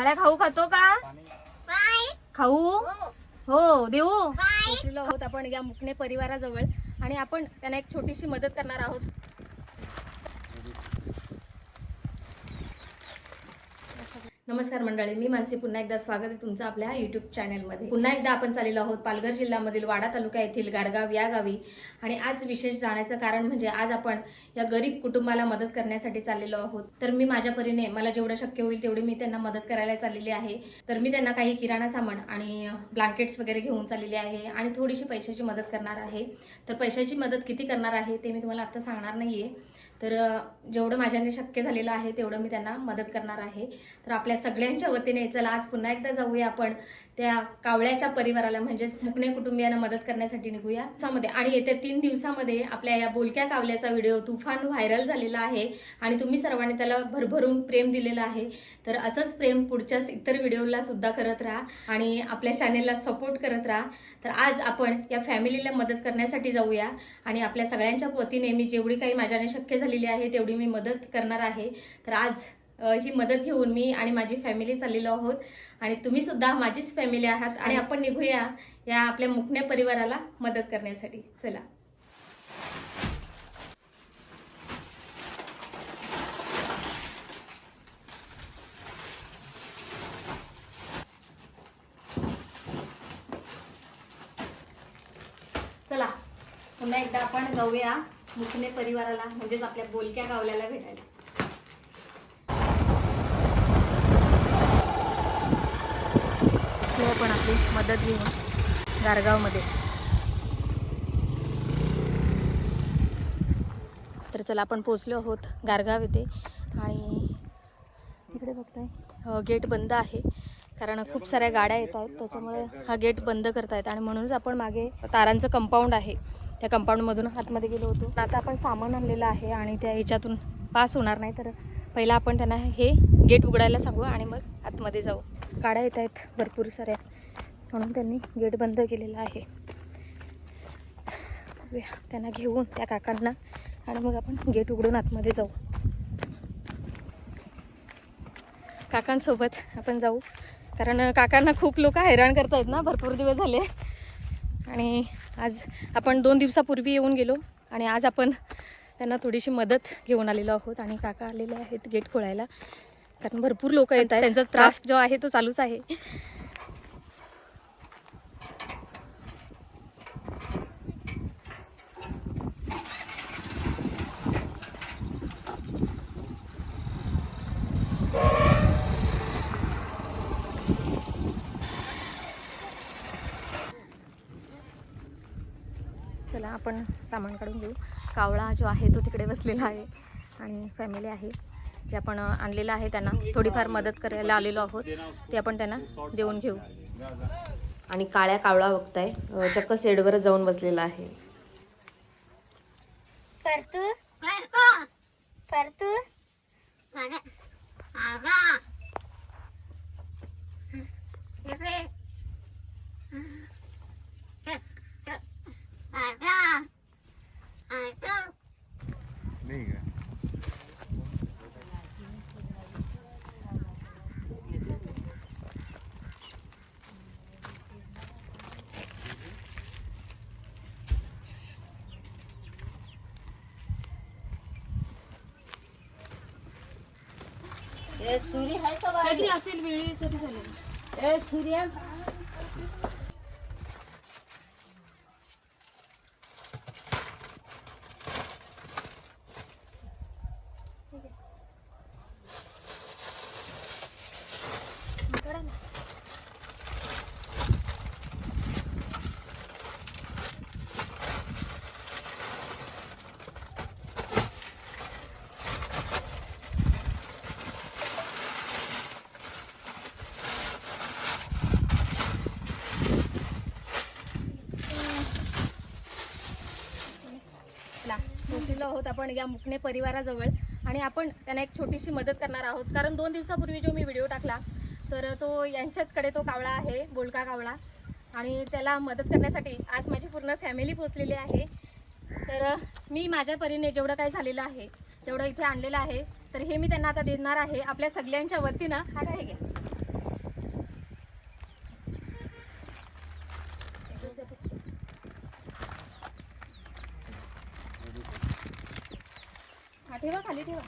काळ्या खाऊ खातो का? खाऊ? हो देऊ? पोचलेलो आहोत आपण या मुकणे परिवाराजवळ. आणि आपण त्यांना एक छोटीशी मदत करणार आहोत. नमस्कार मंडळी मी मानसी. पुन्हा एकदा स्वागत आहे तुमचं आपल्या युट्यूब चॅनलमध्ये पुन्हा एकदा आपण चाललेलो आहोत पालघर जिल्ह्यामधील वाडा तालुका येथील गारगाव या गावी. आणि आज विशेष जाण्याचं कारण म्हणजे आज आपण या गरीब कुटुंबाला मदत करण्यासाठी चाललेलो आहोत. तर मी माझ्या परीने मला जेवढं शक्य होईल तेवढी मी त्यांना मदत करायला चाललेली आहे. तर मी त्यांना काही किराणा सामान आणि ब्लँकेट्स वगैरे घेऊन चाललेली आहे आणि थोडीशी पैशाची मदत करणार आहे. तर पैशाची मदत किती करणार आहे ते मी तुम्हाला आता सांगणार नाहीये. तर जेवढं माझ्याने शक्य झालेलं आहे तेवढं मी त्यांना मदत करणार आहे. तर आपल्या सगळ्यांच्या वतीने चला आज पुन्हा एकदा जाऊया आपण. त्या कावळ्याच्या परिवाराला म्हणजे सगळे कुटुंबियांना मदत करण्यासाठी निघूया. दिवसामध्ये आणि येत्या तीन दिवसामध्ये आपल्या या बोलक्या कावल्याचा व्हिडिओ तुफान व्हायरल झालेला आहे आणि तुम्ही सर्वांनी त्याला भरभरून प्रेम दिलेलं आहे. तर असंच प्रेम पुढच्याच इतर व्हिडिओला सुद्धा करत राहा आणि आपल्या चॅनेलला सपोर्ट करत राहा. तर आज आपण या फॅमिलीला मदत करण्यासाठी जाऊया आणि आपल्या सगळ्यांच्या वतीने मी जेवढी काही माझ्याने शक्य झालेली आहे तेवढी मी मदत करणार आहे. तर आज ही मदत घेऊन मी आणि माझी फॅमिली चाललेलो आहोत. आणि तुम्ही सुद्धा माझीच फॅमिली आहात आणि आपण निघूया या आपल्या मुकण्या परिवाराला मदत करण्यासाठी. चला. चला. पुन्हा एकदा आपण जाऊया मुकणे परिवाराला म्हणजेच आपल्या बोलक्या गावल्याला भेटायला हो पण आपली मदत घेऊन गारगावमध्ये. तर चला आपण पोचलो आहोत गारगाव येथे. आणि इकडे बघताय गेट बंद आहे. कारण खूप साऱ्या गाड्या येत आहेत त्याच्यामुळे हा गेट बंद करतायत. आणि म्हणूनच आपण मागे तारांचं कंपाऊंड आहे. त्या कंपाऊंडमधून आतमध्ये गेलो होतो. आता आपण सामान आणलेलं आहे आणि त्या ह्याच्यातून पास होणार नाही. तर पहिला आपण त्यांना हे गेट उघडायला सांगू आणि मग आतमध्ये जाऊ. गाड्या येत आहेत भरपूर साऱ्या. म्हणून त्यांनी गेट बंद केलेलं आहे. बघूया. त्यांना घेऊन त्या काकांना आणि मग आपण गेट उघडून आतमध्ये जाऊ. काकांसोबत आपण जाऊ. कारण काकांना खूप लोक हैराण करतायत ना भरपूर दिवस झाले. आणि आज आपण दोन दिवसापूर्वी येऊन गेलो आणि आज आपण त्यांना थोडीशी मदत घेऊन आलेलो आहोत आणि काका आलेले आहेत गेट खोलायला. कारण भरपूर लोक येत आहेत. त्यांचा त्रास जो आहे तो चालूच आहे. चला आपण सामान काढून घेऊ. कावळा जो आहे तो तिकडे बसलेला आहे आणि फॅमिली आहे. जे आपण आणलेलं आहे त्यांना थोडीफार मदत करायला आलेलो आहोत. ते आपण त्यांना देऊन घेऊ. आणि काळ्या कावळा बघताय. चक्क सेडवर जाऊन बसलेला आहे. परतू. परतू. नाही का काहीतरी असेल वेळी तरी चालेल चला आलेलो आहोत आपण या मुकणे परिवाराजवळ. आणि आपण त्यांना एक छोटीशी मदत करणार आहोत. कारण दोन दिवसापूर्वी जो मी व्हिडिओ टाकला तर तो यांच्याचकडे तो कावळा आहे बोलका कावळा. आणि त्याला मदत करण्यासाठी आज माझी पूर्ण फॅमिली पोचलेली आहे. तर मी माझ्या परीने जेवढं काय झालेलं आहे तेवढं इथे आणलेलं आहे. तर हे मी त्यांना आता देणार आहे. आपल्या सगळ्यांच्या वतीनं. हा काय घे ठेवा खाली ठेवा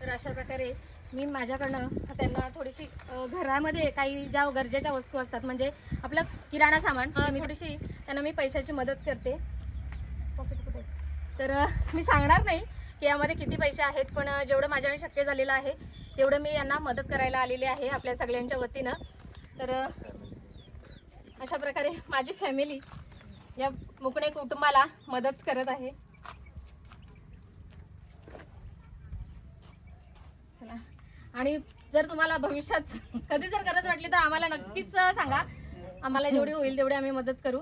तर अशा प्रकारे मी माझ्याकडनं त्यांना थोडीशी घरामध्ये काही ज्या गरजेच्या वस्तू असतात म्हणजे आपलं किराणा सामान मी थोडीशी त्यांना मी पैशाची मदत करते. तर मी सांगणार नाही की यामध्ये किती पैसे आहेत पण जेवढं माझ्याने शक्य झालेलं आहे तेवढं मी यांना मदत करायला आलेली आहे आपल्या सगळ्यांच्या वतीनं. तर अशा प्रकारे माझी फॅमिली या मुकणे कुटुंबाला मदत करत आहे. चला. आणि जर तुम्हाला भविष्यात कधी जर गरज वाटली तर आम्हाला नक्कीच सांगा. आम्हाला जेवढी होईल तेवढी आम्ही मदत करू.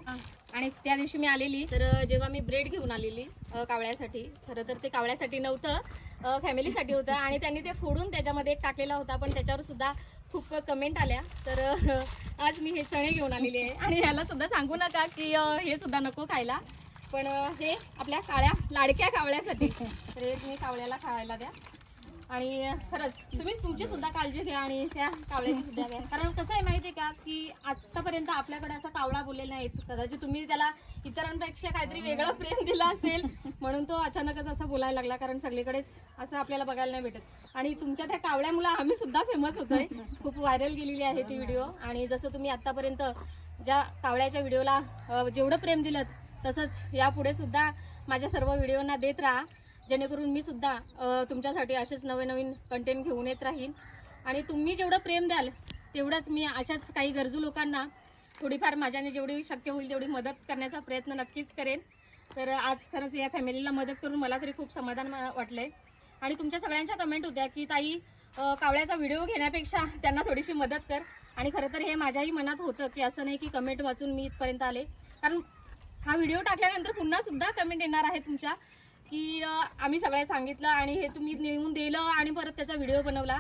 आणि त्या दिवशी मी आलेली. तर जेव्हा मी ब्रेड घेऊन आलेली कावळ्यासाठी खरं तर ते कावळ्यासाठी नव्हतं फॅमिलीसाठी होतं. आणि त्यांनी ते फोडून त्याच्यामध्ये एक टाकलेला होता पण त्याच्यावर सुद्धा खूप कमेंट आल्या. तर आज मी हे चणे घेऊन आलेली आहे. आणि ह्याला सुद्धा सांगू नका की हे सुद्धा नको खायला. पण हे आपल्या काळ्या लाडक्या कावळ्यासाठी. तर हे तुम्ही कावळ्याला खायला द्या. आणि खरंच तुम्ही तुमची सुद्धा काळजी घ्या आणि त्या कावळ्याची सुद्धा घ्या. कारण कसं आहे माहिती आहे का की आतापर्यंत आपल्याकडे असा कावळा बोललेला नाही. कदाचित तुम्ही त्याला इतरांपेक्षा काहीतरी वेगळं प्रेम दिला असेल म्हणून तो अचानकच असा बोलायला लागला कारण सगळीकडेच असं आपल्याला बघायला नाही भेटत. आणि तुमच्या त्या कावळ्यामुळे आम्ही सुद्धा फेमस होतोय. खूप व्हायरल गेलेली आहे ती व्हिडिओ आणि जसं तुम्ही आतापर्यंत ज्या कावळ्याच्या व्हिडिओला जेवढं प्रेम दिलं तसंच यापुढे सुद्धा माझ्या सर्व व्हिडिओना देत राहा. जेणेकरून मी सुद्धा तुमच्यासाठी असेच नवे नवीन कंटेंट घेऊन येत राहीन. आणि तुम्ही जेवढं प्रेम द्याल तेवढंच मी अशाच काही गरजू लोकांना थोडीफार माझ्याने जेवढी शक्य होईल तेवढी मदत करण्याचा प्रयत्न नक्कीच करेन. तर आज खरंच या फॅमिलीला मदत करून मला तरी खूप समाधान वाटलं वाटलंय. आणि तुमच्या सगळ्यांच्या कमेंट होत्या की ताई कावळ्याचा व्हिडिओ घेण्यापेक्षा त्यांना थोडीशी मदत कर. आणि खरं तर हे माझ्याही मनात होतं की असं नाही की कमेंट वाचून मी इथपर्यंत आले. कारण हा व्हिडिओ टाकल्यानंतर पुन्हा सुद्धा कमेंट येणार आहे तुमच्या. की आम्ही सगळ्या सांगितलं आणि हे तुम्ही नेऊन दिलं आणि परत त्याचा व्हिडिओ बनवला.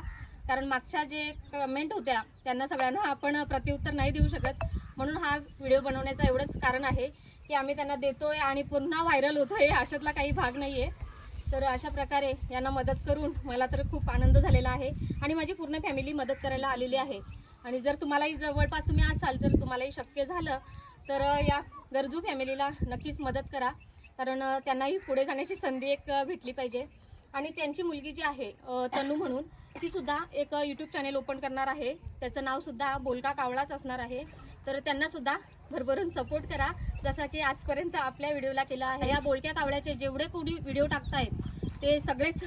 कारण मागच्या जे कमेंट होत्या त्यांना सगळ्यांना आपण प्रत्युत्तर नाही देऊ शकत. म्हणून हा व्हिडिओ बनवण्याचं एवढंच कारण आहे की आम्ही त्यांना देतोय आणि पुन्हा व्हायरल होतोय अशातला काही भाग नाही आहे तर अशा प्रकारे यांना मदत करून मला तर खूप आनंद झालेला आहे आणि माझी पूर्ण फॅमिली मदत करायला आलेली आहे. आणि जर तुम्हालाही जवळपास तुम्ही असाल तर तुम्हालाही शक्य झालं तर या गरजू फॅमिलीला नक्कीच मदत करा. कारण त्यांनाही पुढे जाण्याची संधी एक भेटली पाहिजे. आणि त्यांची मुलगी जी आहे तनू म्हणून ती सुद्धा एक यूट्यूब चॅनेल ओपन करणार आहे. त्याचं नाव सुद्धा बोलका कावळाच असणार आहे. तर त्यांना सुद्धा भरभरून सपोर्ट करा. जसा की आजपर्यंत आपल्या व्हिडिओला केला आहे. या बोलक्या कावळ्याचे जेवढे कोणी व्हिडिओ टाकतायत ते सगळेच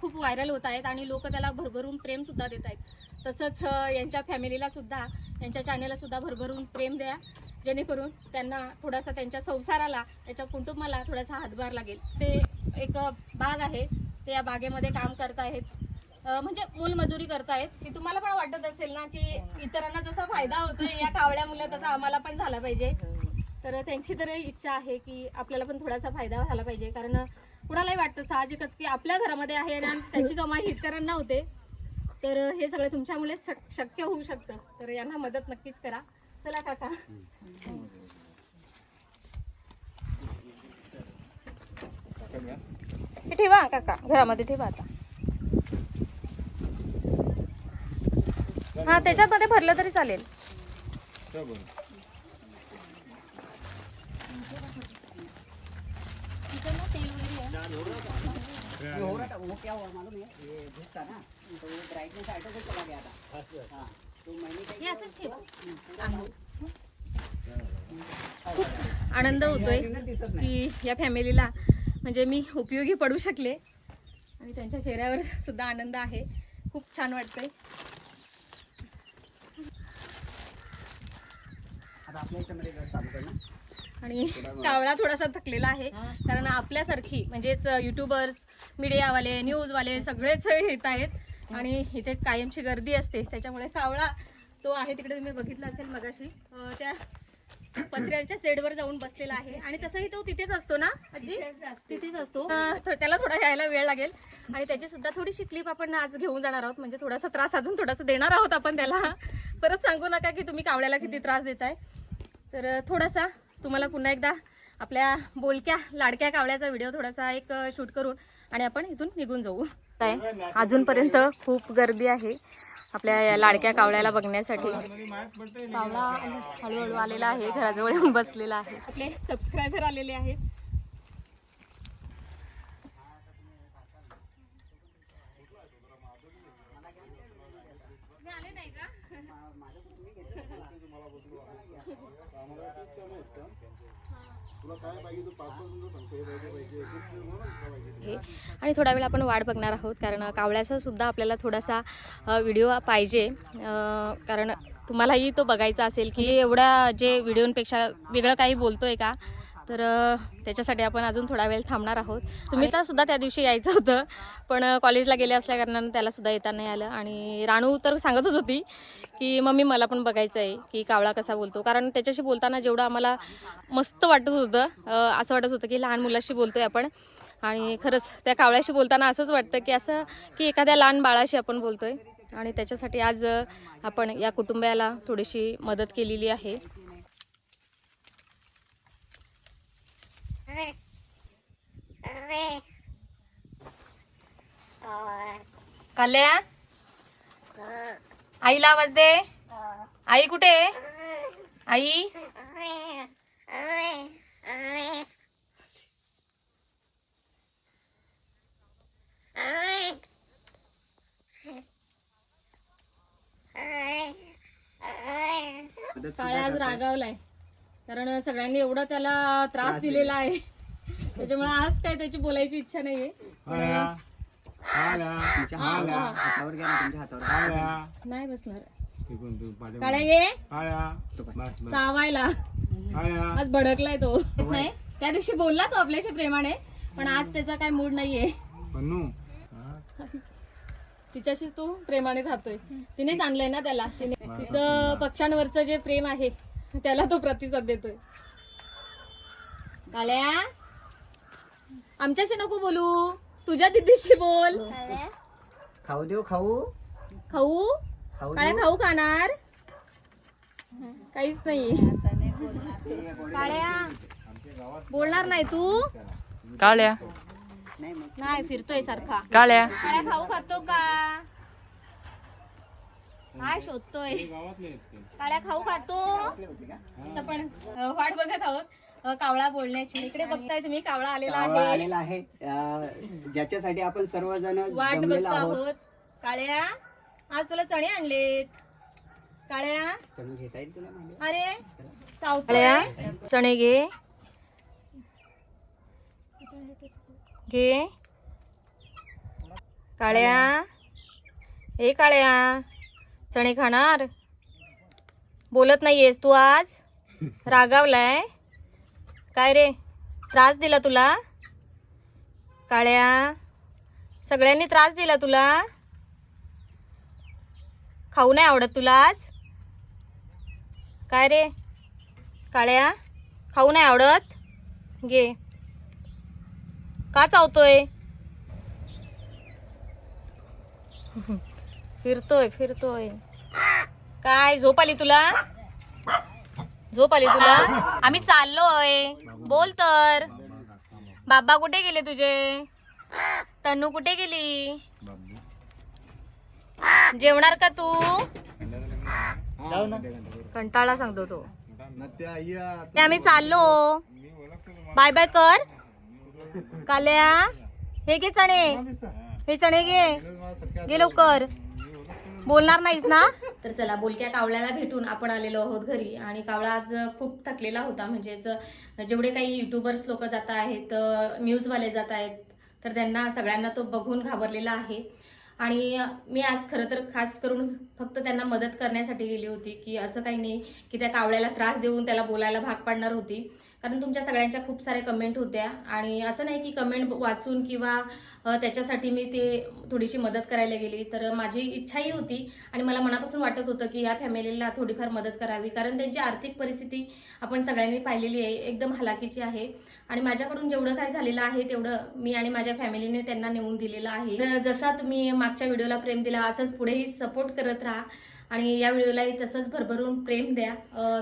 खूप व्हायरल होत आहेत आणि लोक त्याला भरभरून प्रेम सुद्धा देत आहेत तसंच यांच्या फॅमिलीला सुद्धा यांच्या चॅनेलला सुद्धा भरभरून प्रेम द्या. जेणेकरून त्यांना थोडासा त्यांच्या संसाराला त्यांच्या कुटुंबाला थोडासा हातभार लागेल. ते एक बाग आहे. ते या बागेमध्ये काम करत आहेत म्हणजे मोलमजुरी करतायत. की तुम्हाला पण वाटत असेल ना की इतरांना जसा फायदा होतोय या कावळ्या मुलं तसा आम्हाला पण झाला पाहिजे. तर त्यांची तर इच्छा आहे की आपल्याला पण थोडासा फायदा झाला पाहिजे. कारण कुणालाही वाटतं साहजिकच की आपल्या घरामध्ये आहे आणि त्याची कमाई इतरांना होते. तर हे सगळं तुमच्यामुळे शक- शक्य होऊ शकतं. तर यांना मदत नक्कीच करा. चला काका. हे ठेवा काका घरामध्ये ठेवा आता. हा त्याच्यामध्ये भरलं तरी चालेल. ये हो. रहा था वो क्या हुआ मालूम है ये घुसता ना तो वो ब्राइटनेस ऑटोमेटिक चला गया था हाँ असंच ठेवा. खूप आनंद होतोय की या फॅमिलीला म्हणजे मी उपयोगी पडू शकले. आणि त्यांच्या चेहऱ्यावर सुद्धा आनंद आहे. खूप छान वाटतंय. आणि कावळा थोडासा थकलेला आहे. कारण आपल्यासारखी म्हणजेच युट्यूबर्स मीडियावाले न्यूजवाले सगळेच येत आहेत. आणि इथे कायमची गर्दी असते त्याच्यामुळे कावळा तो आहे तिकडे तुम्ही बघितला असेल मगाशी. त्या पत्र्याच्या सेडवर जाऊन बसलेला आहे. आणि तसंही तो तिथेच असतो ना आजी? तिथेच असतो. त्याला थोडा यायला वेळ लागेल. आणि त्याची सुद्धा थोडीशी क्लिप आपण आज घेऊन जाणार आहोत. म्हणजे थोडासा त्रास अजून थोडासा देणार आहोत आपण त्याला. परत सांगू नका की तुम्ही कावळ्याला किती त्रास देताय. तर थोडासा तुम्हाला पुन्हा एकदा आपल्या बोलक्या लाडक्या कावळ्याचा व्हिडिओ थोडासा एक शूट करून आणि आपण इथून निघून जाऊ. आहे अजूनपर्यंत खूप गर्दी आहे आपल्या या लाडक्या कावळ्याला बघण्यासाठी. कावळा हळूहळू आलेला आहे घराजवळ येऊन बसलेला आहे. आपले सबस्क्रायबर आलेले आहेत तुम्ही आले नाही का आहे. आणि थोडा वेळ आपण वाट बघणार आहोत कारण कावळ्याचा सुद्धा आपल्याला थोडासा व्हिडिओ पाहिजे. कारण तुम्हालाही तो बघायचा असेल की एवढ्या जे व्हिडिओंपेक्षा वेगळं काही बोलतोय का? तर त्याच्यासाठी आपण अजून थोडा वेळ थांबणार आहोत. तुम्ही सुद्धा त्या दिवशी यायचं होतं पण कॉलेजला गेले असल्या कारणानं त्याला सुद्धा येता नाही आलं. आणि राणू तर सांगतच होती की मम्मी मला पण बघायचं आहे की कावळा कसा बोलतो. कारण त्याच्याशी बोलताना जेवढं आम्हाला मस्त वाटत होतं असं वाटत होतं की लहान मुलाशी बोलतोय आपण. आणि खरंच त्या कावळ्याशी बोलताना असंच वाटतं की असं की एखाद्या लहान बाळाशी आपण बोलतोय. आणि त्याच्यासाठी आज आपण या कुटुंबियाला थोडीशी मदत केलेली आहे. कल्या? आईला आवाज दे. आई कुठे आई? काळ्या आज रागावलाय. कारण सगळ्यांनी एवढा त्याला त्रास दिलेला आहे. त्याच्यामुळे आज काय त्याची बोलायची इच्छा नाहीये. पण तुमच्या हातावर हातावर घ्या ना तुमच्या हातावर. नाही बसणार. काळ्या ये. चावायला. आज भडकलाय तो. नाही. त्या दिवशी बोलला तो आपल्याशी प्रेमाने पण आज त्याचा काय मूड नाहीये. तिच्याशीच तो प्रेमाने राहतोय. तिनेच आणलंय ना त्याला. तिने तिचं पक्ष्यांवरचं जे प्रेम आहे त्याला तो प्रतिसाद देतोय. काळ्या आमच्याशी नको बोलू. तुझ्या दिदीशी बोल. खाऊ देऊ खाऊ? खाऊ? खाऊ काळ्या खाऊ खाणार? काहीच नाही. काळ्या बोलणार नाही तू? काळ्या नाही फिरतोय सारखा. काळ्या काळ्या खाऊ खातो का? काय शोधतोय? काळ्या खाऊ खातो आपण अ, वाट बघत आहोत कावळा बोलण्याची. इकडे बघताय तुम्ही कावळा आलेला आहे. आलेला आहे. अं, ज्याच्यासाठी आपण सर्वजण वाट बघत आहोत. काळ्या आज तुला चणे आणलेत. काळ्या? मांडी? अरे चावतोय. चणे घे. घे. काळ्या. ए काळ्या. चणे खाणार? बोलत नाहीयेस तू आज? रागावलाय? काय रे? त्रास दिला तुला? काळ्या सगळ्यांनी त्रास दिला तुला? खाऊ नाही आवडत तुला आज? काय रे? काळ्या खाऊ नाही आवडत? घे. का चावतोय? फिरतोय फिरतोय. काय झोप आली तुला? झोप आली तुला? आम्ही चाललोय. बोल तर. बाबा कुठे गेले तुझे? तनू कुठे गेली? जेवणार का तू? कंटाळा सांगतो तो. ते आम्ही चाललो. बाय बाय कर. काल्या हे घे चणे. हे चणे घे. घे लवकर. बोलणार नाहीस ना? तर चला बोलक्या कावळ्याला भेटून आपण आलेलो आहोत घरी. आणि कावळा आज खूप थकलेला होता. म्हणजेच जेवढे काही युट्यूबर्स लोक जात आहेत न्यूजवाले जात आहेत तर त्यांना सगळ्यांना तो बघून घाबरलेला आहे. आणि मी आज खरं तर खास करून फक्त त्यांना मदत करण्यासाठी गेली होती की असं काही नाही की त्या कावळ्याला त्रास देऊन त्याला बोलायला भाग पाडणार होती. कारण तुमच्या सगळ्यांच्या खूप साऱ्या कमेंट होत्या. आणि असं नाही की कमेंट वाचून किंवा त्याच्यासाठी मी ते थोडीशी मदत करायला गेली. तर माझी इच्छाही होती आणि मला मनापासून वाटत होतं की या फॅमिलीला थोडीफार मदत करावी. कारण त्यांची आर्थिक परिस्थिती आपण सगळ्यांनी पाहिलेली आहे एकदम हलाखीची आहे. आणि माझ्याकडून जेवढं काय झालेलं आहे तेवढं मी आणि माझ्या फॅमिलीने त्यांना नेऊन दिलेलं आहे. तर जसा तुम्ही मागच्या व्हिडिओला प्रेम दिला असंच पुढेही सपोर्ट करत राहा. आणि या व्हिडिओलाही तसंच भरभरून प्रेम द्या.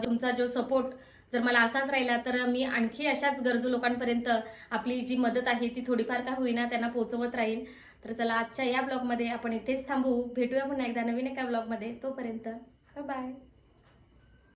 तुमचा जो सपोर्ट जर मला असाच राहिला तर मी आणखी अशाच गरजू लोकांपर्यंत आपली जी मदत आहे ती थोडीफार का होईना त्यांना पोहोचवत राहीन. तर चला आजच्या या ब्लॉगमध्ये आपण इथेच थांबू. भेटूया पुन्हा एकदा नवीन एका ब्लॉगमध्ये. तोपर्यंत बाय